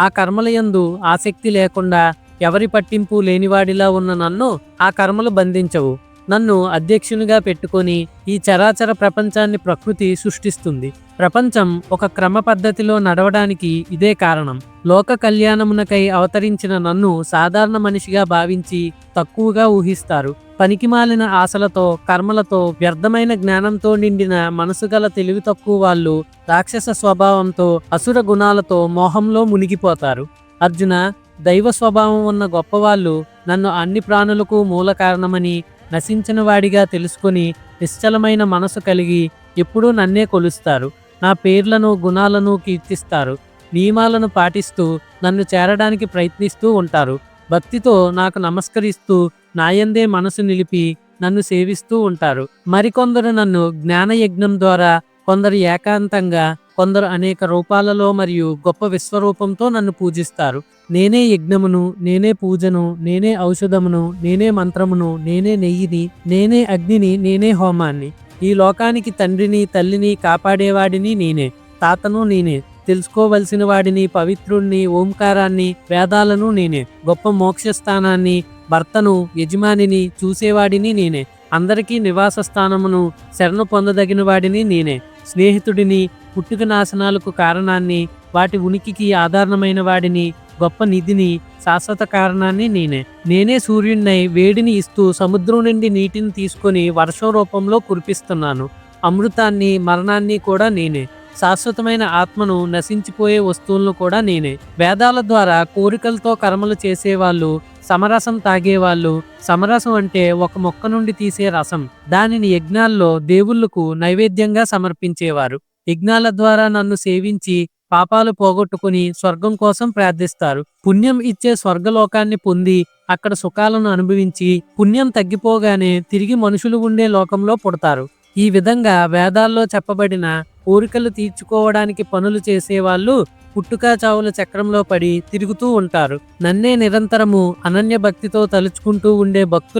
ఆ కర్మలయందు ఆసక్తి లేకుండా ఎవరి పట్టింపు లేనివాడిలా ఉన్న నన్ను ఆ కర్మలు బంధించవు. నన్ను అధ్యక్షునిగా పెట్టుకొని ఈ చరాచర ప్రపంచాన్ని ప్రకృతి సృష్టిస్తుంది. ప్రపంచం ఒక క్రమ పద్ధతిలో నడవడానికి ఇదే కారణం. లోక కళ్యాణమునకై అవతరించిన నన్ను సాధారణ మనిషిగా భావించి తక్కువగా ఊహిస్తారు. పనికిమాలిన ఆశలతో కర్మలతో వ్యర్థమైన జ్ఞానంతో నిండిన మనసు గల తెలివి తక్కువ వాళ్ళు రాక్షస స్వభావంతో అసుర గుణాలతో మోహంలో మునిగిపోతారు. అర్జున దైవ స్వభావం ఉన్న గొప్పవాళ్ళు నన్ను అన్ని ప్రాణులకు మూల కారణమని నశించిన వాడిగా తెలుసుకొని నిశ్చలమైన మనసు కలిగి ఎప్పుడూ నన్నే కొలుస్తారు. నా పేర్లను గుణాలను కీర్తిస్తారు. నియమాలను పాటిస్తూ నన్ను చేరడానికి ప్రయత్నిస్తూ ఉంటారు. భక్తితో నాకు నమస్కరిస్తూ నాయందే మనసు నిలిపి నన్ను సేవిస్తూ ఉంటారు. మరికొందరు నన్ను జ్ఞానయజ్ఞం ద్వారా కొందరు ఏకాంతంగా కొందరు అనేక రూపాలలో మరియు గొప్ప విశ్వరూపంతో నన్ను పూజిస్తారు. నేనే యజ్ఞమును నేనే పూజను నేనే ఔషధమును నేనే మంత్రమును నేనే నెయ్యిని నేనే అగ్నిని నేనే హోమాన్ని. ఈ లోకానికి తండ్రిని తల్లిని కాపాడేవాడిని నేనే. తాతను నేనే. తెలుసుకోవలసిన వాడిని పవిత్రుణ్ణి ఓంకారాన్ని వేదాలను నేనే. గొప్ప మోక్షస్థానాన్ని భర్తను యజమానిని చూసేవాడిని నేనే. అందరికీ నివాస స్థానమును శరణు పొందదగిన వాడిని నేనే. స్నేహితుడిని పుట్టుక నాశనాలకు కారణాన్ని వాటి ఉనికికి ఆధారణమైన వాడిని గొప్ప నిధిని శాశ్వత కారణాన్ని నేనే. నేనే సూర్యుడినై వేడిని ఇస్తూ సముద్రం నుండి నీటిని తీసుకొని వర్షం రూపంలో కురిపిస్తున్నాను. అమృతాన్ని మరణాన్ని కూడా నేనే. శాశ్వతమైన ఆత్మను నశించిపోయే వస్తువులను కూడా నేనే. వేదాల ద్వారా కోరికలతో కర్మలు చేసేవాళ్ళు సమరసం తాగేవాళ్ళు సమరసం అంటే ఒక మొక్క నుండి తీసే రసం. దానిని యజ్ఞాల్లో దేవుళ్ళకు నైవేద్యంగా సమర్పించేవారు. యజ్ఞాల ద్వారా నన్ను సేవించి పాపాలు పోగొట్టుకుని స్వర్గం కోసం ప్రార్థిస్తారు. పుణ్యం ఇచ్చే స్వర్గలోకాన్ని పొంది అక్కడ సుఖాలను అనుభవించి పుణ్యం తగ్గిపోగానే తిరిగి మనుషులు ఉండే లోకంలో పుడతారు. ఈ విధంగా వేదాల్లో చెప్పబడిన కోరికలు తీర్చుకోవడానికి పనులు చేసేవాళ్ళు పుట్టుక చావుల చక్రంలో పడి తిరుగుతూ ఉంటారు. నన్నే నిరంతరము అనన్య భక్తితో తలుచుకుంటూ ఉండే భక్తుల